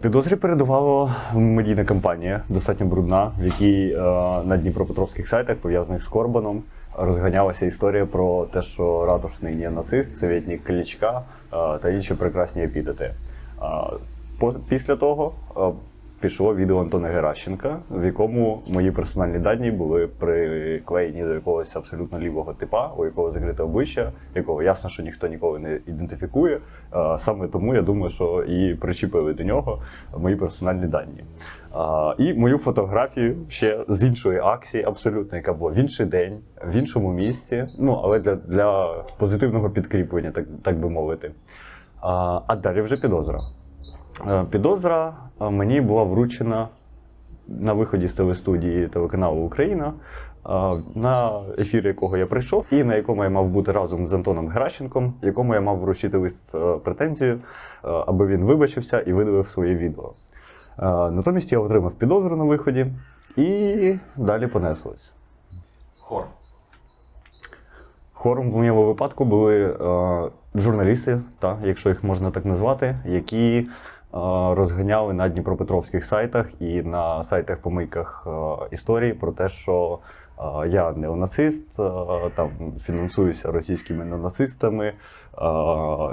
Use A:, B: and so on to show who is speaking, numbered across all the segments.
A: Підозрі передувала медійна кампанія, достатньо брудна, в якій е, на дніпропетровських сайтах, пов'язаних з Корбаном, розганялася історія про те, що ратушний є нацист, советник Кличка е, та інші прекрасні епітети. Е, Після того е, пішло відео Антона Геращенка, в якому мої персональні дані були приклеєні до якогось абсолютно лівого типа, у якого закрите обличчя, якого ясно, що ніхто ніколи не ідентифікує. Е, Саме тому я думаю, що і причепили до нього мої персональні дані. І мою фотографію ще з іншої акції, абсолютно, яка була в інший день, в іншому місці. Ну але для, для позитивного підкріплення, так, так би мовити. А, а далі вже підозра. Е, Підозра е, мені була вручена на виході з телестудії телеканалу Україна, е, на ефір якого я прийшов, і на якому я мав бути разом з Антоном Геращенком, якому я мав вручити лист претензію, аби він вибачився і видалив своє відео. Натомість я отримав підозру на виході, і далі понеслось.
B: Хор.
A: Хором в моєму випадку були журналісти, та, якщо їх можна так назвати, які розганяли на дніпропетровських сайтах і на сайтах помийках е, історії про те, що е, я неонацист, е, там фінансуюся російськими неонацистами е,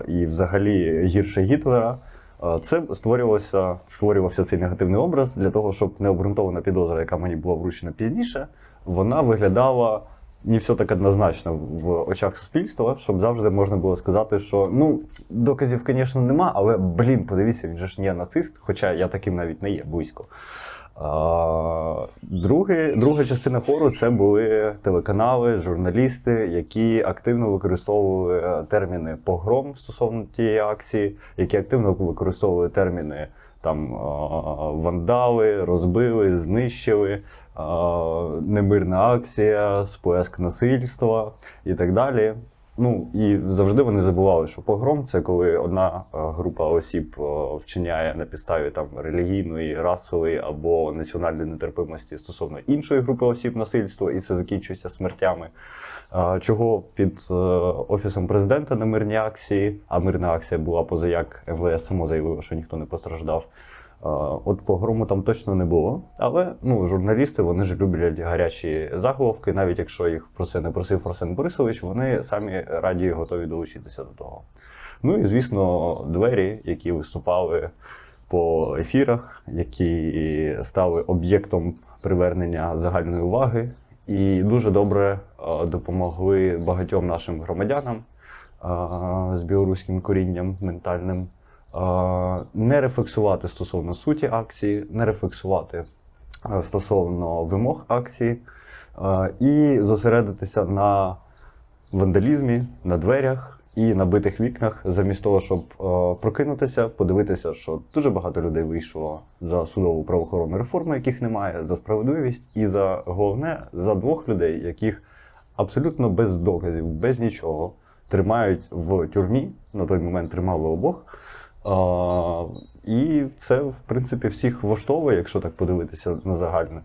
A: і взагалі гірше Гітлера. Е, Це створювався, створювався цей негативний образ для того, щоб необґрунтована підозра, яка мені була вручена пізніше, вона виглядала не все так однозначно в очах суспільства, щоб завжди можна було сказати, що ну доказів, звісно, нема, але блін, подивіться, він же ж не нацист, хоча я таким навіть не є близько. Друге, друга частина хору це були телеканали, журналісти, які активно використовували е, терміни погром стосовно тієї акції, які активно використовували терміни там вандали, розбили, знищили, немирна акція, сплеск насильства і так далі. Ну і завжди вони забували, що погром це коли одна е, група осіб е, вчиняє на підставі там релігійної, расової або національної нетерпимості стосовно іншої групи осіб насильства, і це закінчується смертями. Е, Чого під офісом президента на мирні акції, а мирна акція була позаяк МВС само заявило, що ніхто не постраждав. От погрому там точно не було. Але ну, журналісти вони ж люблять гарячі заголовки, навіть якщо їх про це не просив Арсен Борисович, вони самі раді готові долучитися до того. Ну і звісно, двері, які виступали по ефірах, які стали об'єктом привернення загальної уваги, і дуже добре допомогли багатьом нашим громадянам з білоруським корінням ментальним не рефлексувати стосовно суті акції, не рефлексувати е, стосовно вимог акції е, і зосередитися на вандалізмі, на дверях і на битих вікнах, замість того, щоб е, прокинутися, подивитися, що дуже багато людей вийшло за судову правоохоронну реформу, яких немає, за справедливість, і за головне за двох людей, яких абсолютно без доказів, без нічого тримають в тюрмі. На той момент тримали обох. І це, в принципі, всіх влаштовує, якщо так подивитися на загальне.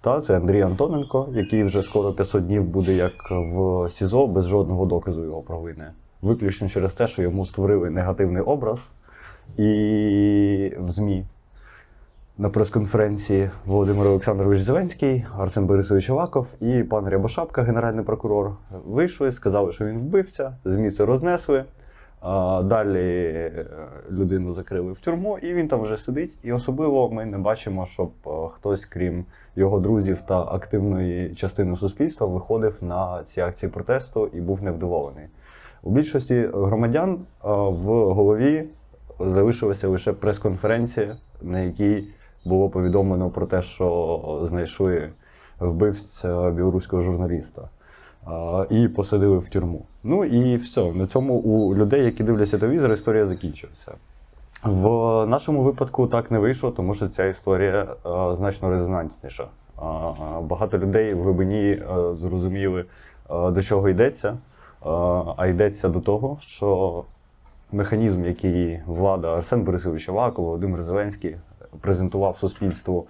A: Та це Андрій Антоненко, який вже скоро 500 днів буде як в СІЗО без жодного доказу його провини. Виключно через те, що йому створили негативний образ, і в ЗМІ на прес-конференції Володимир Олександрович Зеленський, Арсен Борисович Аваков і пан Рябошапка, генеральний прокурор, вийшли, сказали, що він вбивця, ЗМІ це рознесли. Далі е, людину закрили в тюрму, і він там вже сидить. І особливо ми не бачимо, щоб е, хтось, крім його друзів та активної частини суспільства, виходив на ці акції протесту і був невдоволений. У більшості громадян е, в голові залишилася лише прес-конференція, на якій було повідомлено про те, що знайшли вбивця білоруського журналіста і посадили в тюрму. Ну і все. На цьому у людей, які дивляться телевізор, історія закінчилася. В нашому випадку так не вийшло, тому що ця історія е, значно резонансніша. Е, багато людей в глибині е, зрозуміли, е, до чого йдеться. А йдеться до того, що механізм, який влада Арсен Борисович Аваков, Володимир Зеленський презентував суспільству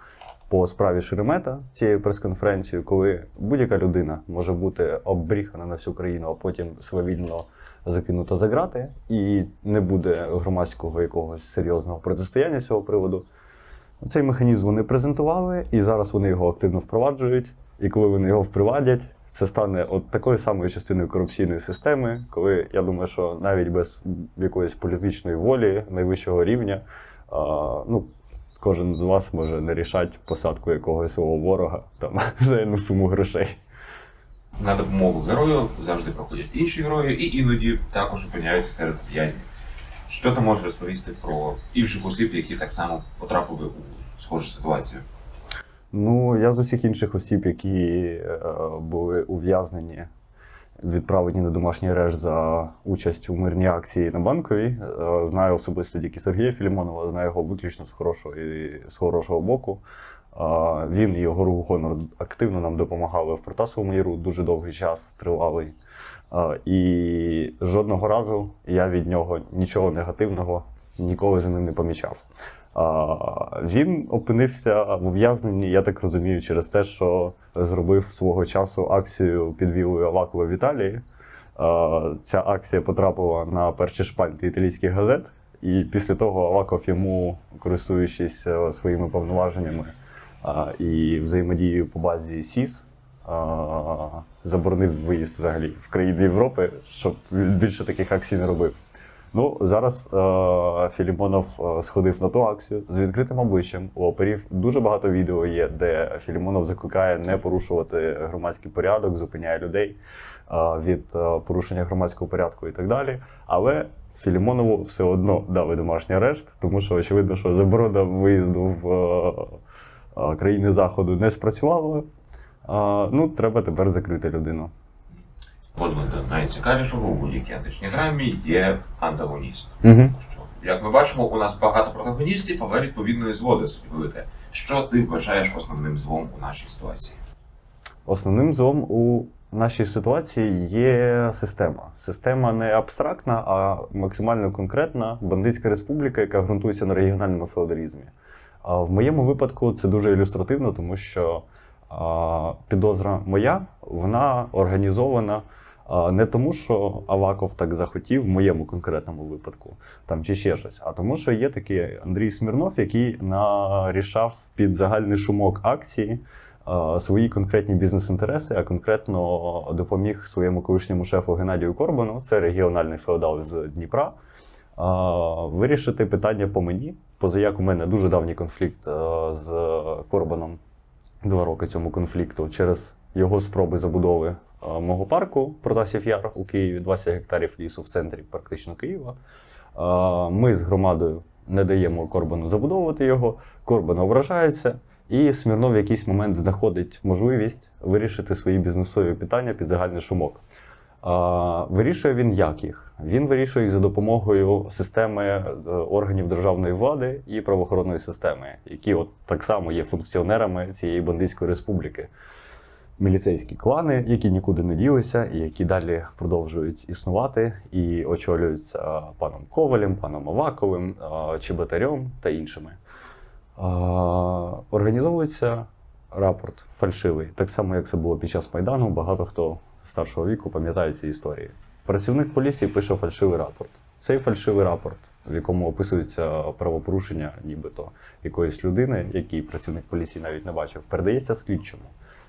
A: по справі Шеремета цією прес-конференцією, коли будь-яка людина може бути оббріхана на всю країну, а потім свавільно закинута за грати, і не буде громадського якогось серйозного протистояння з цього приводу. Цей механізм вони презентували, і зараз вони його активно впроваджують. І коли вони його впровадять, це стане от такою самою частиною корупційної системи, коли я думаю, що навіть без якоїсь політичної волі найвищого рівня, ну, кожен з вас може не рішати посадку якогось свого ворога там за одну суму грошей.
B: На допомогу герою завжди проходять інші герої, і іноді також опиняються серед в'язнів. Що ти можеш розповісти про інших осіб, які так само потрапили у схожу ситуацію?
A: Ну, я з усіх інших осіб, які е, були ув'язнені, відправлені на домашній арешт за участь у мирній акції на банковій. е, Знаю особисто тільки Сергія Філімонова, знаю його виключно з хорошого і з хорошого боку. Е, Він і його рух Гонор активно нам допомагали в Протасовому яру дуже довгий час тривалий. Е, І жодного разу я від нього нічого негативного ніколи за ним не помічав. Він опинився в ув'язненні, я так розумію, через те, що зробив свого часу акцію під вілою Авакова в Італії. Ця акція потрапила на перші шпальти італійських газет, і після того Аваков йому, користуючись е, своїми повноваженнями і взаємодією по базі СІС, заборонив виїзд взагалі в країни Європи, щоб більше таких акцій не робив. Ну, зараз е, Філімонов е, сходив на ту акцію з відкритим обличчям. У оперів дуже багато відео є, де Філімонов закликає не порушувати громадський порядок, зупиняє людей е, від е, порушення громадського порядку і так далі. Але Філімонову все одно дали домашній арешт, тому що очевидно, що заборона виїзду в е, е, країни Заходу не спрацювала. Е, ну, треба тепер закрити людину.
B: Ми до найцікавішого у будь-якій античній драмі є антагоніст.
A: Угу.
B: Що, як ми бачимо, у нас багато протагоністів, але відповідно і досить велике. Що ти вважаєш основним злом у нашій ситуації?
A: Основним злом у нашій ситуації є система. Система не абстрактна, а максимально конкретна бандитська республіка, яка ґрунтується на регіональному феодалізмі. А в моєму випадку це дуже ілюстративно, тому що а, підозра моя вона організована. Не тому, що Аваков так захотів в моєму конкретному випадку, там чи ще щось, а тому, що є такий Андрій Смірнов, який нарішав під загальний шумок акції свої конкретні бізнес-інтереси, а конкретно допоміг своєму колишньому шефу Геннадію Корбану, це регіональний феодал з Дніпра, вирішити питання по мені. Позаяк у мене дуже давній конфлікт з Корбаном, два роки цьому конфлікту через його спроби забудови мого парку Протасів Яр у Києві, 20 гектарів лісу в центрі практично Києва. Е, Ми з громадою не даємо Корбану забудовувати його. Корбан ображається, і Смірнов в якийсь момент знаходить можливість вирішити свої бізнесові питання під загальний шумок. Вирішує він як їх? Він вирішує їх за допомогою системи е, органів державної влади і правоохоронної системи, які от так само є функціонерами цієї бандитської республіки. Міліцейські клани, які нікуди не ділися, і які далі продовжують існувати і очолюються паном Ковалем, паном Аваковим, е, Чеботарем та іншими. Е, Організовується рапорт фальшивий, так само як це було під час Майдану. Багато хто старшого віку пам'ятає ці історії. Працівник поліції пише фальшивий рапорт. Цей фальшивий рапорт, в якому описується правопорушення, нібито якоїсь людини, який працівник поліції навіть не бачив, передається слідчому.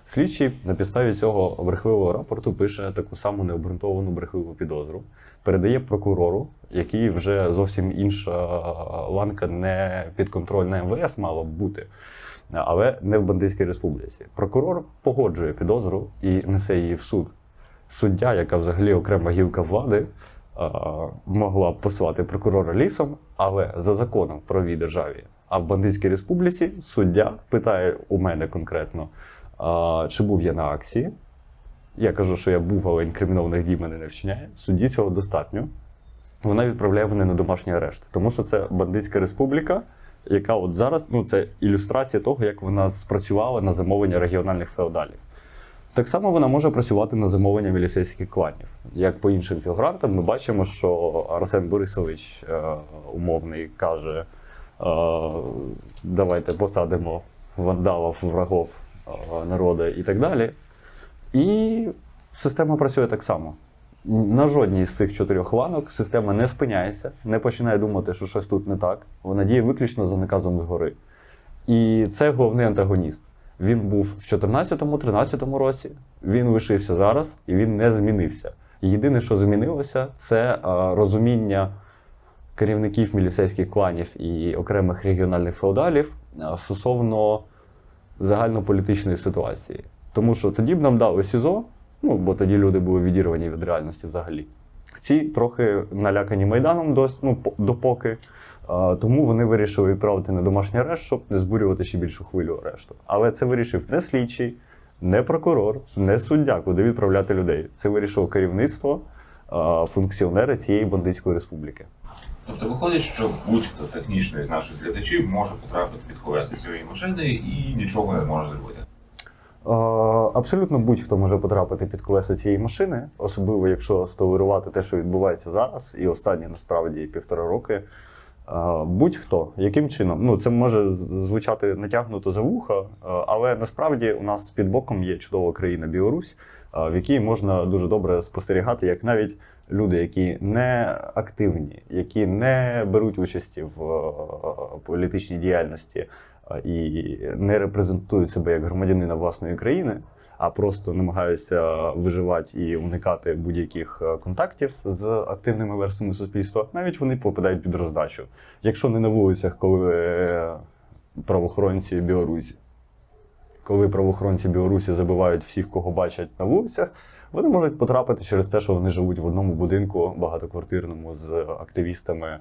A: Слідчий на підставі цього брехливого рапорту пише таку саму необґрунтовану брехливу підозру, передає прокурору, який вже зовсім інша ланка не підконтрольна МВС мала б бути, але не в Бандитській республіці. Прокурор погоджує підозру і несе її в суд. Суддя, яка взагалі окрема гілка влади, е, могла б посилати прокурора лісом, але за законом в правовій державі. А в Бандитській республіці суддя питає у мене конкретно, чи був я на акції. Я кажу, що я був, але інкримінованих дій мене не вчиняє. Судді цього достатньо. Вона відправляє мене на домашній арешт, тому що це бандитська республіка, яка от зараз ну це ілюстрація того, як вона спрацювала на замовлення регіональних феодалів. Так само вона може працювати на замовлення міліцейських кланів. Як по іншим фігурантам, ми бачимо, що Арсен Борисович е, умовний каже: е, давайте посадимо вандалов, врагов е, народу і так далі. І система працює так само. На жодній з цих чотирьох ланок система не спиняється, не починає думати, що щось тут не так. Вона діє виключно за наказом згори. І це головний антагоніст. Він був в 2014-2013 році, він лишився зараз і він не змінився. Єдине, що змінилося, це е, розуміння керівників міліцейських кланів і окремих регіональних феодалів е, стосовно загальнополітичної ситуації. Тому що тоді б нам дали СІЗО, ну бо тоді люди були відірвані від реальності взагалі. Ці трохи налякані Майданом дос, ну, допоки. Тому вони вирішили відправити на домашній арешт, щоб не збурювати ще більшу хвилю арешту. Але це вирішив не слідчий, не прокурор, не суддя, куди відправляти людей. Це вирішило керівництво, функціонери цієї бандитської республіки.
B: Тобто виходить, що будь-хто технічно із наших глядачів може потрапити під колеса цієї машини і нічого не може зробити.
A: Абсолютно будь-хто може потрапити під колеса цієї машини, особливо якщо столерувати те, що відбувається зараз, і останні насправді півтора роки. Будь-хто, яким чином, ну це може звучати натягнуто за вуха, але насправді у нас під боком є чудова країна Білорусь, в якій можна дуже добре спостерігати, як навіть люди, які не активні, які не беруть участі в е, політичній діяльності е, і не репрезентують себе як громадянина власної країни, а просто намагаються виживати і уникати будь-яких е, контактів з активними верствами суспільства, навіть вони попадають під роздачу. Якщо не на вулицях, коли правоохоронці Білорусі, коли правоохоронці Білорусі забивають всіх, кого бачать на вулицях, вони можуть потрапити через те, що вони живуть в одному будинку багатоквартирному з активістами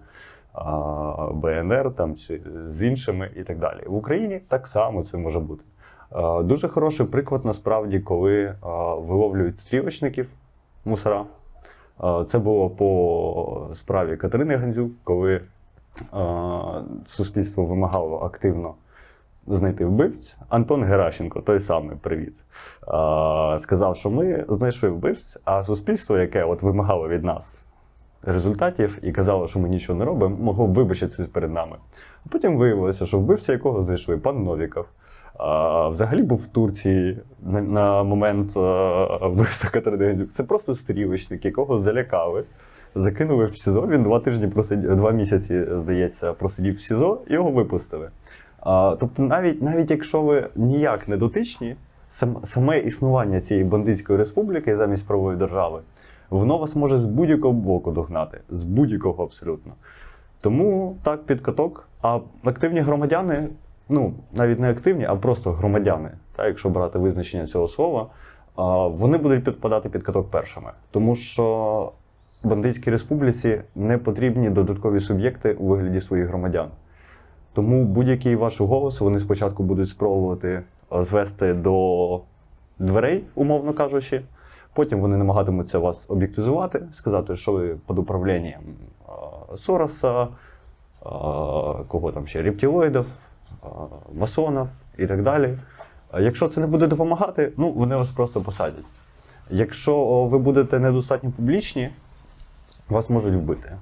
A: БНР там чи з іншими і так далі. В Україні так само це може бути. Дуже хороший приклад насправді, коли виловлюють стрілочників мусора. Це було по справі Катерини Гандзюк, коли суспільство вимагало активно знайти вбивць. Антон Геращенко, той самий привіт, сказав, що ми знайшли вбивць, а суспільство, яке от вимагало від нас результатів і казало, що ми нічого не робимо, могло вибачитися перед нами. А потім виявилося, що вбивця, якого знайшли, пан Новіков. А, взагалі був в Турції на, на момент вбивства Катерини. Це просто стрілочник, якого залякали. Закинули в СІЗО. Він два тижні просидів, два місяці, здається, просидів в СІЗО, і його випустили. Тобто, навіть, навіть якщо ви ніяк не дотичні, саме існування цієї бандитської республіки замість правової держави, воно вас може з будь-якого боку догнати, з будь-якого абсолютно. Тому так, під каток. А активні громадяни, ну навіть не активні, а просто громадяни, так, якщо брати визначення цього слова, вони будуть підпадати під каток першими. Тому що бандитській республіці не потрібні додаткові суб'єкти у вигляді своїх громадян. Тому будь-який ваш голос вони спочатку будуть спробувати е, звести до дверей, умовно кажучи. Потім вони намагатимуться вас об'єктивізувати, сказати, що ви під управлінням е, Сороса, е, кого там ще рептилоїдів, масонів і так далі. Якщо це не буде допомагати, ну вони вас просто посадять. Якщо ви будете недостатньо публічні, вас можуть вбити.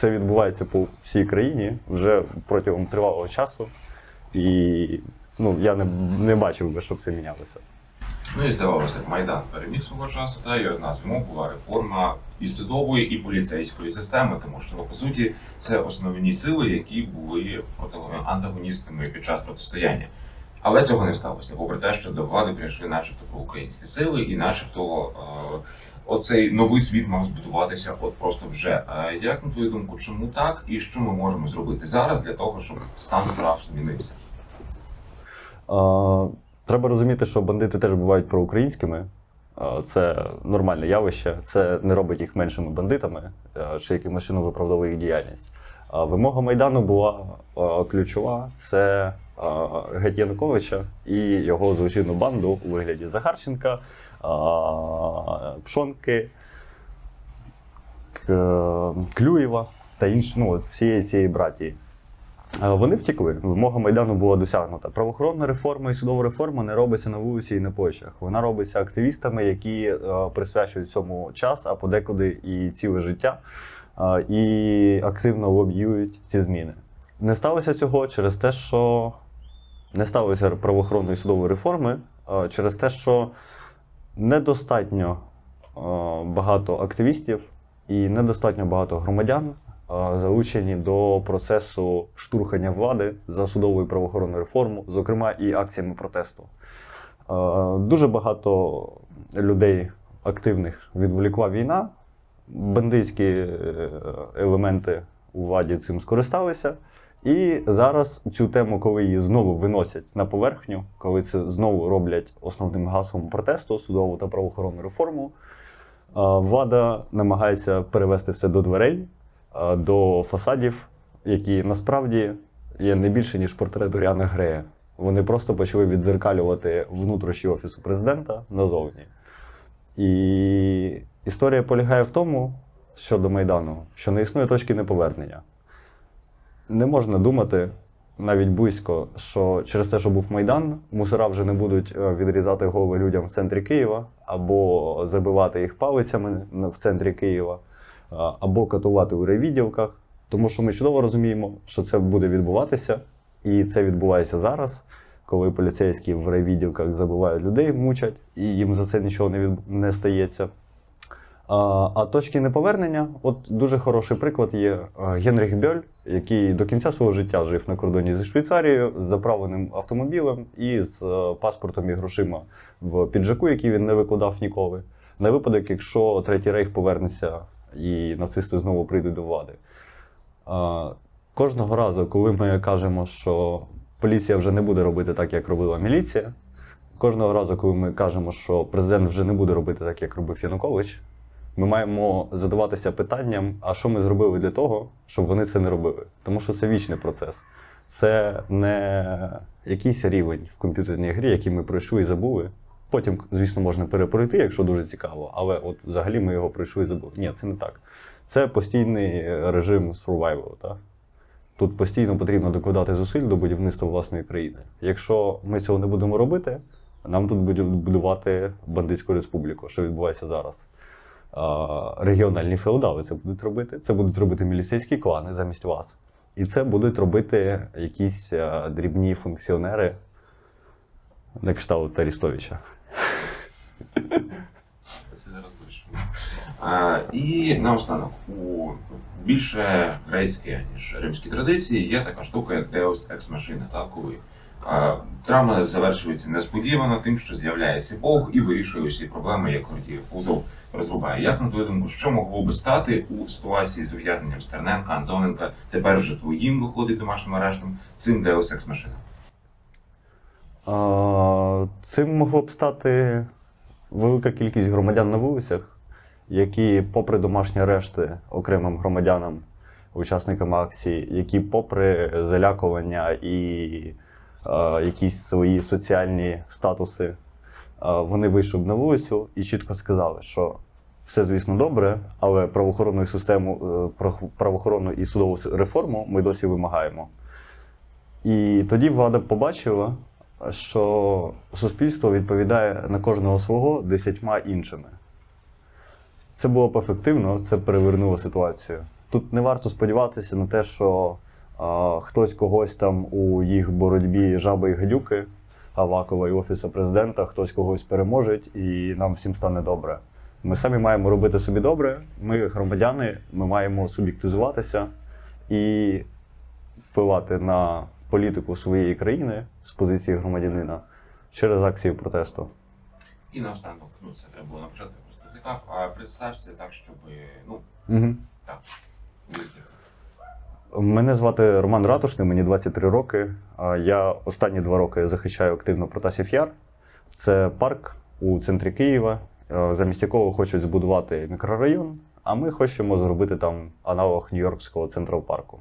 A: Це відбувається по всій країні вже протягом тривалого часу. І ну, я не, не бачив би, щоб це мінялося.
B: Ну і здавалося, Майдан переміг свого часу, та і одна з вимог була реформа і судової, і поліцейської системи, тому що ну, по суті це основні сили, які були антагоністами під час протистояння. Але цього не сталося, попри те, що до влади прийшли начебто проукраїнські сили, і начебто е, оцей новий світ мав збудуватися от просто вже. А як на твою думку, чому так, і що ми можемо зробити зараз для того, щоб стан справ змінився?
A: Е, Треба розуміти, що бандити теж бувають проукраїнськими. Е, Це нормальне явище, це не робить їх меншими бандитами, е, чи якимось чином виправдовує їх діяльність. Вимога Майдану була ключова: це геть Януковича і його злочинну банду у вигляді Захарченка, Пшонки, Клюєва та інші, ну, всієї цієї братії. Вони втекли. Вимога Майдану була досягнута. Правоохоронна реформа і судова реформа не робиться на вулиці і на площах. Вона робиться активістами, які присвячують цьому час, а подекуди і ціле життя, і активно лобіюють ці зміни. Не сталося цього через те, що не сталося правоохоронної судової реформи через те, що недостатньо багато активістів і недостатньо багато громадян залучені до процесу штурхання влади за судову і правоохоронну реформу, зокрема і акціями протесту. Дуже багато людей активних відволікла війна. Бандитські е, елементи у владі цим скористалися. І зараз цю тему, коли її знову виносять на поверхню, коли це знову роблять основним гаслом протесту, судову та правоохоронну реформу, е, влада намагається перевести все до дверей, е, до фасадів, які насправді є не більше, ніж портрет Доріана Грея. Вони просто почали відзеркалювати внутрішні офісу президента назовні. І історія полягає в тому, щодо Майдану, що не існує точки неповернення. Не можна думати навіть близько, що через те, що був Майдан, мусора вже не будуть е, відрізати голови людям в центрі Києва, або забивати їх палицями в центрі Києва, е, або катувати у райвідділках. Тому що ми чудово розуміємо, що це буде відбуватися, і це відбувається зараз, коли поліцейські в райвідділках забивають людей, мучать, і їм за це нічого не, від... не стається. А, точки неповернення, от дуже хороший приклад є Генріх Бьоль, який до кінця свого життя жив на кордоні зі Швейцарією з заправленим автомобілем і з е, паспортом і грошима в піджаку, який він не викладав ніколи. На випадок, якщо Третій рейх повернеться і нацисти знову прийдуть до влади. Кожного разу, коли ми кажемо, що поліція вже не буде робити так, як робила міліція, кожного разу, коли ми кажемо, що президент вже не буде робити так, як робив Янукович, ми маємо задаватися питанням, а що ми зробили для того, щоб вони це не робили. Тому що це вічний процес. Це не якийсь рівень в комп'ютерній грі, який ми пройшли і забули. Потім, звісно, можна перепройти, якщо дуже цікаво, але от взагалі ми його пройшли і забули. Ні, це не так. Це постійний режим survival. Так? Тут постійно потрібно докладати зусиль до будівництва власної країни. Якщо ми цього не будемо робити, нам тут будуть будувати бандитську республіку, що відбувається зараз. Регіональні феодали це будуть робити. Це будуть робити міліцейські клани замість вас. І це будуть робити якісь дрібні функціонери на кшталт Арістовича.
B: І наостанок, у більше грецькі, ніж римські традиції, є така штука, як Deus Ex Machina, так, коли драма завершується несподівано тим, що з'являється Бог і вирішує усі проблеми, як Гордієв вузол розрубає. Як на твою думку, що могло би стати у ситуації з ув'язненням Стерненка, Антоненка, тепер вже твоїм виходить домашнім арештом, цим Deus Ex Machina?
A: А, Цим могло б стати велика кількість громадян на вулицях, які, попри домашні арешти окремим громадянам, учасникам акції, які, попри залякування і якісь свої соціальні статуси, е, вони вийшли б на вулицю і чітко сказали, що все, звісно, добре, але правоохоронну систему, е, правоохоронну і судову реформу ми досі вимагаємо. І тоді влада побачила, що суспільство відповідає на кожного свого десятьма іншими. Це було б ефективно, це перевернуло ситуацію. Тут не варто сподіватися на те, що хтось когось там у їх боротьбі жаби і гадюки, Авакова і Офіса президента, хтось когось переможе, і нам всім стане добре. Ми самі маємо робити собі добре. Ми громадяни, ми маємо суб'єктизуватися і впливати на політику своєї країни з позиції громадянина через акцію протесту.
B: І наостанок, ну це треба було на початку просто зникав, а представся так, щоб ну
A: Угу.
B: так.
A: Мене звати Роман Ратушний, мені 23 роки. Я останні два роки захищаю активно Протасів Яр. Це парк у центрі Києва, е, замість якого хочуть збудувати мікрорайон, а ми хочемо зробити там аналог Нью-Йоркського централ парку.